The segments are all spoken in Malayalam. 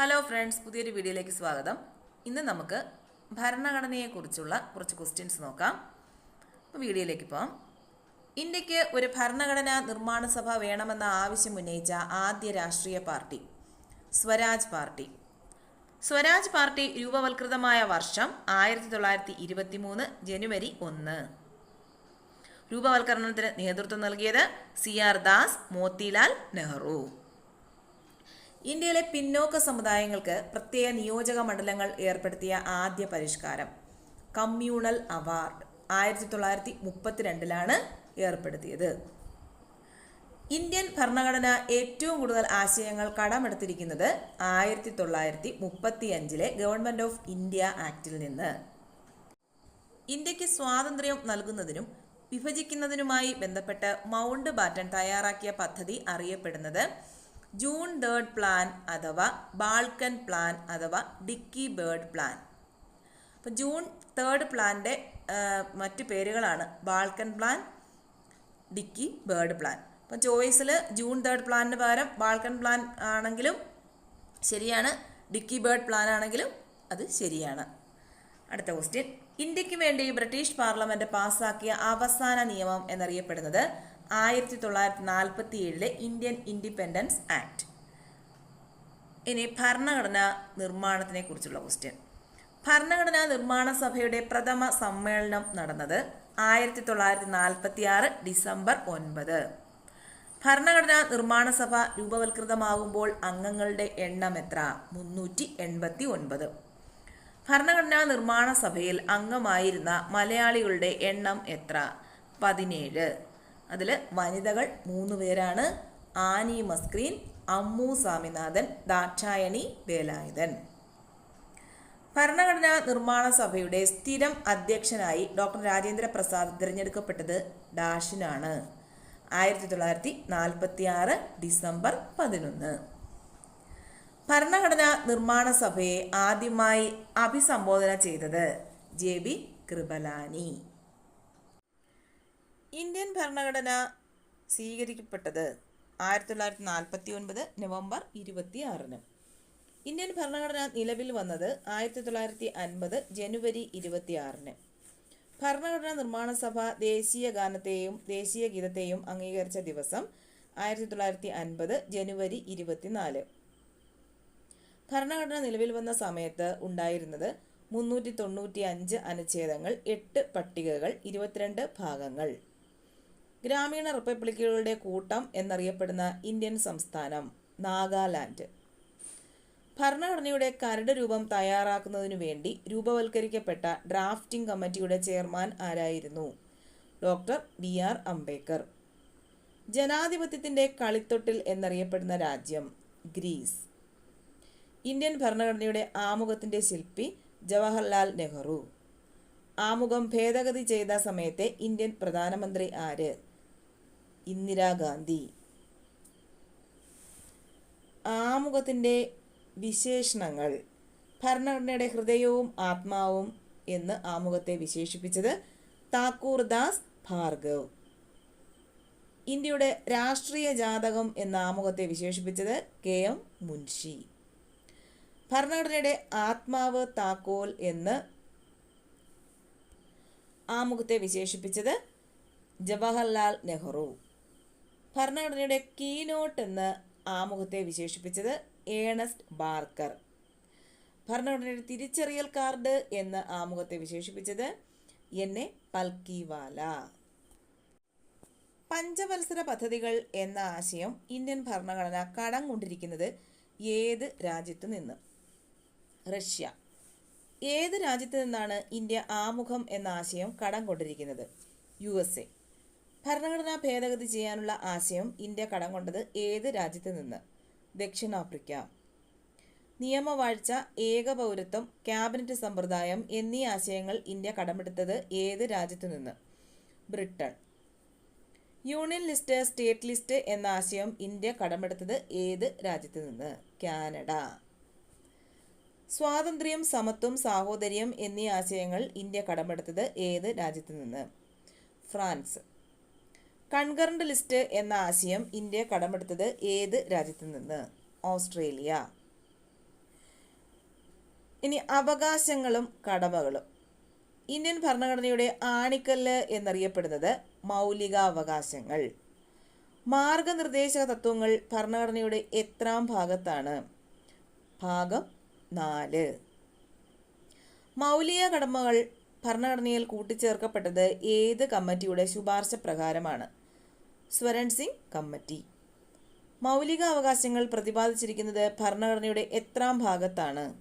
ഹലോ ഫ്രണ്ട്സ് പുതിയൊരു വീഡിയോയിലേക്ക് സ്വാഗതം. ഇന്ന് നമുക്ക് ഭരണഘടനയെക്കുറിച്ചുള്ള കുറച്ച് ക്വസ്റ്റ്യൻസ് നോക്കാം. അപ്പോൾ വീഡിയോയിലേക്ക് പോകാം ഇന്ത്യയ്ക്ക് ഒരു ഭരണഘടനാ നിർമ്മാണ സഭ വേണമെന്ന ആവശ്യം ഉന്നയിച്ച ആദ്യ രാഷ്ട്രീയ party Swaraj party. Swaraj party രൂപവൽകൃതമായ വർഷം ആയിരത്തി തൊള്ളായിരത്തി ഇരുപത്തി മൂന്ന് ജനുവരി ഒന്ന്. രൂപവൽക്കരണത്തിന് നേതൃത്വം നൽകിയത് സി ആർ ദാസ് മോത്തിലാൽ നെഹ്റു. ഇന്ത്യയിലെ പിന്നോക്ക സമുദായങ്ങൾക്ക് പ്രത്യേക നിയോജക മണ്ഡലങ്ങൾ ഏർപ്പെടുത്തിയ ആദ്യ പരിഷ്കാരം. കമ്മ്യൂണൽ അവാർഡ് ആയിരത്തി തൊള്ളായിരത്തി മുപ്പത്തിരണ്ടിലാണ് ഏർപ്പെടുത്തിയത്. ഇന്ത്യൻ ഭരണഘടന ഏറ്റവും കൂടുതൽ ആശയങ്ങൾ കടമെടുത്തിരിക്കുന്നത് ആയിരത്തി തൊള്ളായിരത്തി മുപ്പത്തി അഞ്ചിലെ ഗവൺമെന്റ് ഓഫ് ഇന്ത്യ ആക്റ്റിൽ നിന്ന്. ഇന്ത്യയ്ക്ക് സ്വാതന്ത്ര്യം നൽകുന്നതിനും വിഭജിക്കുന്നതിനുമായി ബന്ധപ്പെട്ട് മൗണ്ട് ബാറ്റൺ തയ്യാറാക്കിയ പദ്ധതി അറിയപ്പെടുന്നത് ജൂൺ തേർഡ് പ്ലാൻ അഥവാ ബാൾക്കൻ പ്ലാൻ അഥവാ ഡിക്കി ബേർഡ് പ്ലാൻ അപ്പോൾ ജൂൺ തേർഡ് പ്ലാന്റെ മറ്റു പേരുകളാണ് Balkan plan Dickie Bird plan അപ്പം ചോയ്സിൽ ജൂൺ തേർഡ് പ്ലാനിന് പകരം ബാൾക്കൻ പ്ലാൻ ആണെങ്കിലും ശരിയാണ് ഡിക്കി ബേർഡ് പ്ലാൻ ആണെങ്കിലും അത് ശരിയാണ്. അടുത്ത ക്വസ്റ്റ്യൻ ഇന്ത്യയ്ക്ക് വേണ്ടി ബ്രിട്ടീഷ് പാർലമെന്റ് പാസാക്കിയ അവസാന നിയമം എന്നറിയപ്പെടുന്നത് ആയിരത്തി തൊള്ളായിരത്തി നാൽപ്പത്തി ഏഴിലെ ഇന്ത്യൻ ഇൻഡിപെൻഡൻസ് ആക്ട്. ഇനി ഭരണഘടനാ നിർമ്മാണത്തിനെ കുറിച്ചുള്ള ക്വസ്റ്റ്യൻ. ഭരണഘടനാ നിർമ്മാണ സഭയുടെ പ്രഥമ സമ്മേളനം നടന്നത് ആയിരത്തി തൊള്ളായിരത്തി നാൽപ്പത്തി ആറ് ഡിസംബർ ഒൻപത്. ഭരണഘടനാ നിർമ്മാണ സഭ രൂപവൽകൃതമാകുമ്പോൾ അംഗങ്ങളുടെ എണ്ണം എത്ര? മുന്നൂറ്റി എൺപത്തി ഒൻപത് ഭരണഘടനാ നിർമ്മാണ സഭയിൽ അംഗമായിരുന്ന മലയാളികളുടെ എണ്ണം എത്ര? പതിനേഴ്. അതിൽ വനിതകൾ മൂന്ന് പേരാണ്. ആനി മസ്ക്രീൻ അമ്മു സ്വാമിനാഥൻ ദാക്ഷായണി വേലായുധൻ. ഭരണഘടനാ നിർമ്മാണ സഭയുടെ സ്ഥിരം അധ്യക്ഷനായി ഡോക്ടർ രാജേന്ദ്ര പ്രസാദ് തിരഞ്ഞെടുക്കപ്പെട്ടത് ഡാഷിനാണ്. ആയിരത്തി തൊള്ളായിരത്തി നാൽപ്പത്തി ആറ് ഡിസംബർ പതിനൊന്ന്. ഭരണഘടനാ നിർമ്മാണ സഭയെ ആദ്യമായി അഭിസംബോധന ചെയ്തത് ജെ ബി കൃപലാനി. ഇന്ത്യൻ ഭരണഘടന സ്വീകരിക്കപ്പെട്ടത് ആയിരത്തി തൊള്ളായിരത്തി നാൽപ്പത്തി ഒൻപത് നവംബർ ഇരുപത്തി ആറിന് ഇന്ത്യൻ ഭരണഘടന നിലവിൽ വന്നത് ആയിരത്തി തൊള്ളായിരത്തി അൻപത് ജനുവരി ഇരുപത്തി ആറിന് ഭരണഘടനാ നിർമ്മാണ സഭ ദേശീയ ഗാനത്തെയും ദേശീയ ഗീതത്തെയും അംഗീകരിച്ച ദിവസം ആയിരത്തി തൊള്ളായിരത്തി അൻപത് ജനുവരി ഇരുപത്തിനാല്. ഭരണഘടന നിലവിൽ വന്ന സമയത്ത് ഉണ്ടായിരുന്നത് മുന്നൂറ്റി തൊണ്ണൂറ്റി അഞ്ച് അനുച്ഛേദങ്ങൾ എട്ട് പട്ടികകൾ ഇരുപത്തിരണ്ട് ഭാഗങ്ങൾ. ഗ്രാമീണ റിപ്പബ്ലിക്കുകളുടെ കൂട്ടം എന്നറിയപ്പെടുന്ന ഇന്ത്യൻ സംസ്ഥാനം നാഗാലാൻഡ്. ഭരണഘടനയുടെ കരട് രൂപം തയ്യാറാക്കുന്നതിനു വേണ്ടി രൂപവൽക്കരിക്കപ്പെട്ട ഡ്രാഫ്റ്റിംഗ് കമ്മിറ്റിയുടെ ചെയർമാൻ ആരായിരുന്നു? Doctor B R Ambedkar. ജനാധിപത്യത്തിന്റെ കളിത്തൊട്ടിൽ എന്നറിയപ്പെടുന്ന രാജ്യം ഗ്രീസ്. ഇന്ത്യൻ ഭരണഘടനയുടെ ആമുഖത്തിന്റെ ശില്പി ജവഹർലാൽ നെഹ്റു. ആമുഖം ഭേദഗതി ചെയ്ത സമയത്തെ ഇന്ത്യൻ പ്രധാനമന്ത്രി ആര്? ഇന്ദിരാഗാന്ധി. ആമുഖത്തിന്റെ വിശേഷണങ്ങൾ. ഭരണഘടനയുടെ ഹൃദയവും ആത്മാവും എന്ന് ആമുഖത്തെ വിശേഷിപ്പിച്ചത് താക്കൂർ ദാസ് ഭാർഗവ്. ഇന്ത്യയുടെ രാഷ്ട്രീയ ജാതകം എന്ന ആമുഖത്തെ വിശേഷിപ്പിച്ചത് കെ എം മുൻഷി. ഭരണഘടനയുടെ ആത്മാവ് താക്കോൽ എന്ന് ആമുഖത്തെ വിശേഷിപ്പിച്ചത് ജവഹർലാൽ നെഹ്റു. ഭരണഘടനയുടെ കീനോട്ട് എന്ന് ആമുഖത്തെ വിശേഷിപ്പിച്ചത് ഏണസ്റ്റ് ബാർക്കർ. ഭരണഘടനയുടെ തിരിച്ചറിയൽ കാർഡ് എന്ന് ആമുഖത്തെ വിശേഷിപ്പിച്ചത് എൻ എ പൽക്കിവാല. പഞ്ചവത്സര പദ്ധതികൾ എന്ന ആശയം ഇന്ത്യൻ ഭരണഘടന കടം കൊണ്ടിരിക്കുന്നത് ഏത് രാജ്യത്തു നിന്ന്? റഷ്യ. ഏത് രാജ്യത്ത് നിന്നാണ് ഇന്ത്യ ആമുഖം എന്ന ആശയം കടം കൊണ്ടിരിക്കുന്നത് യു എസ് എ. ഭരണഘടനാ ഭേദഗതി ചെയ്യാനുള്ള ആശയം ഇന്ത്യ കടം കൊണ്ടത് ഏത് രാജ്യത്ത് നിന്ന്? ദക്ഷിണാഫ്രിക്ക. നിയമവാഴ്ച ഏകപൗരത്വം ക്യാബിനറ്റ് സമ്പ്രദായം എന്നീ ആശയങ്ങൾ ഇന്ത്യ കടമെടുത്തത് ഏത് രാജ്യത്തു നിന്ന്? Britain union list state list എന്ന ആശയം ഇന്ത്യ കടമെടുത്തത് ഏത് രാജ്യത്ത് നിന്ന്? കാനഡ. സ്വാതന്ത്ര്യം സമത്വം സാഹോദര്യം എന്നീ ആശയങ്ങൾ ഇന്ത്യ കടമെടുത്തത് ഏത് രാജ്യത്ത് നിന്ന്? ഫ്രാൻസ്. കൺകറന്റ് ലിസ്റ്റ് എന്ന ആശയം ഇന്ത്യ കടമെടുത്തത് ഏത് രാജ്യത്തു നിന്ന് ഓസ്ട്രേലിയ. ഇനി അവകാശങ്ങളും കടമകളും. ഇന്ത്യൻ ഭരണഘടനയുടെ ആണിക്കല്ല് എന്നറിയപ്പെടുന്നത് മൗലികാവകാശങ്ങൾ. മാർഗനിർദ്ദേശക തത്വങ്ങൾ ഭരണഘടനയുടെ എത്രാം ഭാഗത്താണ്? ഭാഗം നാല്. മൗലിക കടമകൾ ഭരണഘടനയിൽ കൂട്ടിച്ചേർക്കപ്പെട്ടത് ഏത് കമ്മിറ്റിയുടെ ശുപാർശ പ്രകാരമാണ്? സ്വരൺ സിംഗ് കമ്മിറ്റി. മൗലിക അവകാശങ്ങൾ പ്രതിപാദിച്ചിരിക്കുന്നത് ഭരണഘടനയുടെ എത്രാം ഭാഗത്താണ്?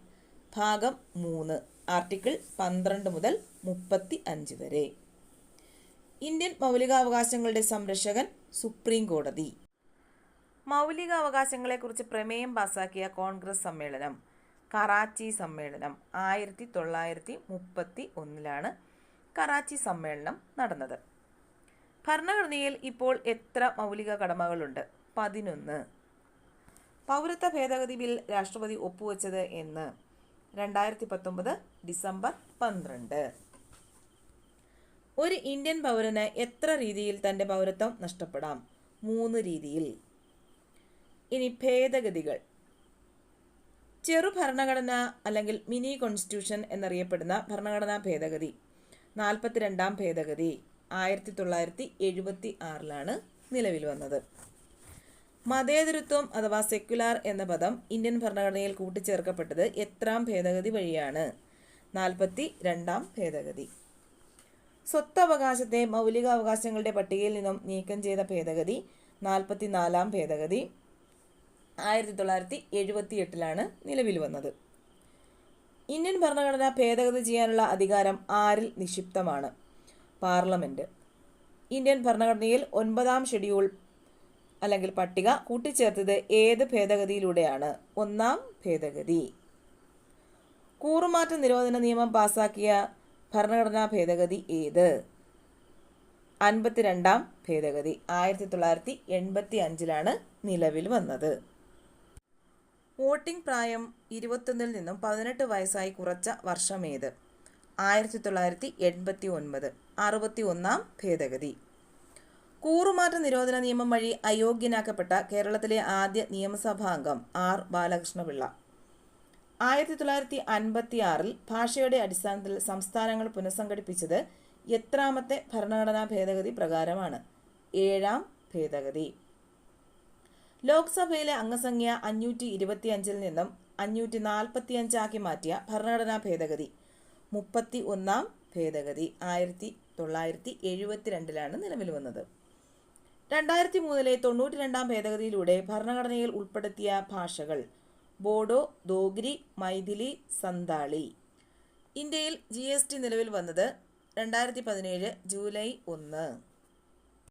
ഭാഗം മൂന്ന് ആർട്ടിക്കിൾ പന്ത്രണ്ട് മുതൽ മുപ്പത്തി അഞ്ച് വരെ. ഇന്ത്യൻ മൗലികാവകാശങ്ങളുടെ സംരക്ഷകൻ സുപ്രീം കോടതി. മൗലികാവകാശങ്ങളെക്കുറിച്ച് പ്രമേയം പാസാക്കിയ കോൺഗ്രസ് സമ്മേളനം. കറാച്ചി സമ്മേളനം ആയിരത്തി തൊള്ളായിരത്തി മുപ്പത്തി ഒന്നിലാണ് കറാച്ചി സമ്മേളനം നടന്നത്. ഭരണഘടനയിൽ ഇപ്പോൾ എത്ര മൗലിക കടമകളുണ്ട്? പതിനൊന്ന്. പൗരത്വ ഭേദഗതി ബിൽ രാഷ്ട്രപതി ഒപ്പുവെച്ചത് എന്ന് രണ്ടായിരത്തി പത്തൊമ്പത് ഡിസംബർ പന്ത്രണ്ട്. ഒരു ഇന്ത്യൻ പൗരന് എത്ര രീതിയിൽ തന്റെ പൗരത്വം നഷ്ടപ്പെടാം? മൂന്ന് രീതിയിൽ. ഇനി ഭേദഗതികൾ. ചെറു ഭരണഘടന അല്ലെങ്കിൽ മിനി കോൺസ്റ്റിറ്റ്യൂഷൻ എന്നറിയപ്പെടുന്ന ഭരണഘടനാ ഭേദഗതി. നാൽപ്പത്തിരണ്ടാം ഭേദഗതി. ആയിരത്തി തൊള്ളായിരത്തി എഴുപത്തി ആറിലാണ് നിലവിൽ വന്നത്. മതേതരത്വം അഥവാ സെക്യുലാർ എന്ന പദം ഇന്ത്യൻ ഭരണഘടനയിൽ കൂട്ടിച്ചേർക്കപ്പെട്ടത് എത്രാം ഭേദഗതി വഴിയാണ്? നാൽപ്പത്തി രണ്ടാം ഭേദഗതി. സ്വത്തവകാശത്തെ മൗലികാവകാശങ്ങളുടെ പട്ടികയിൽ നിന്നും നീക്കം ചെയ്ത ഭേദഗതി നാൽപ്പത്തിനാലാം ഭേദഗതി. ആയിരത്തി തൊള്ളായിരത്തി എഴുപത്തി എട്ടിലാണ് നിലവിൽ വന്നത്. ഇന്ത്യൻ ഭരണഘടന ഭേദഗതി ചെയ്യാനുള്ള അധികാരം ആരിൽ നിക്ഷിപ്തമാണ്? പാർലമെന്റ് ഇന്ത്യൻ ഭരണഘടനയിൽ ഒൻപതാം ഷെഡ്യൂൾ അല്ലെങ്കിൽ പട്ടിക കൂട്ടിച്ചേർത്തത് ഏത് ഭേദഗതിയിലൂടെയാണ്? ഒന്നാം ഭേദഗതി. കൂറുമാറ്റ നിരോധന നിയമം പാസാക്കിയ ഭരണഘടനാ ഭേദഗതി ഏത്? അൻപത്തിരണ്ടാം ഭേദഗതി ആയിരത്തി തൊള്ളായിരത്തി എൺപത്തി അഞ്ചിലാണ് നിലവിൽ വന്നത്. വോട്ടിംഗ് പ്രായം ഇരുപത്തൊന്നിൽ നിന്നും പതിനെട്ട് വയസ്സായി കുറച്ച വർഷമേത് ആയിരത്തി തൊള്ളായിരത്തി എൺപത്തി ഒൻപത് അറുപത്തി ഒന്നാം ഭേദഗതി. കൂറുമാറ്റ നിരോധന നിയമം വഴി അയോഗ്യനാക്കപ്പെട്ട കേരളത്തിലെ ആദ്യ നിയമസഭാംഗം ആർ. ബാലകൃഷ്ണപിള്ള. ആയിരത്തി തൊള്ളായിരത്തി അൻപത്തി ആറിൽ ഭാഷയുടെ അടിസ്ഥാനത്തിൽ സംസ്ഥാനങ്ങൾ പുനഃസംഘടിപ്പിച്ചത് എത്രാമത്തെ ഭരണഘടനാ ഭേദഗതി പ്രകാരമാണ്? ഏഴാം ഭേദഗതി. ലോക്സഭയിലെ അംഗസംഖ്യ അഞ്ഞൂറ്റി ഇരുപത്തി അഞ്ചിൽ നിന്നും അഞ്ഞൂറ്റി നാൽപ്പത്തി അഞ്ചാക്കി മാറ്റിയ ഭരണഘടനാ ഭേദഗതി. മുപ്പത്തി ഒന്നാം ഭേദഗതി ആയിരത്തി തൊള്ളായിരത്തി എഴുപത്തിരണ്ടിലാണ് നിലവിൽ വന്നത്. രണ്ടായിരത്തി മൂന്നിലെ തൊണ്ണൂറ്റി രണ്ടാം ഭേദഗതിയിലൂടെ ഭരണഘടനയിൽ ഉൾപ്പെടുത്തിയ ഭാഷകൾ ബോഡോ ദോഗ്രി മൈഥിലി സന്താളി. ഇന്ത്യയിൽ ജി എസ് ടി നിലവിൽ വന്നത് രണ്ടായിരത്തി പതിനേഴ് ജൂലൈ ഒന്ന്.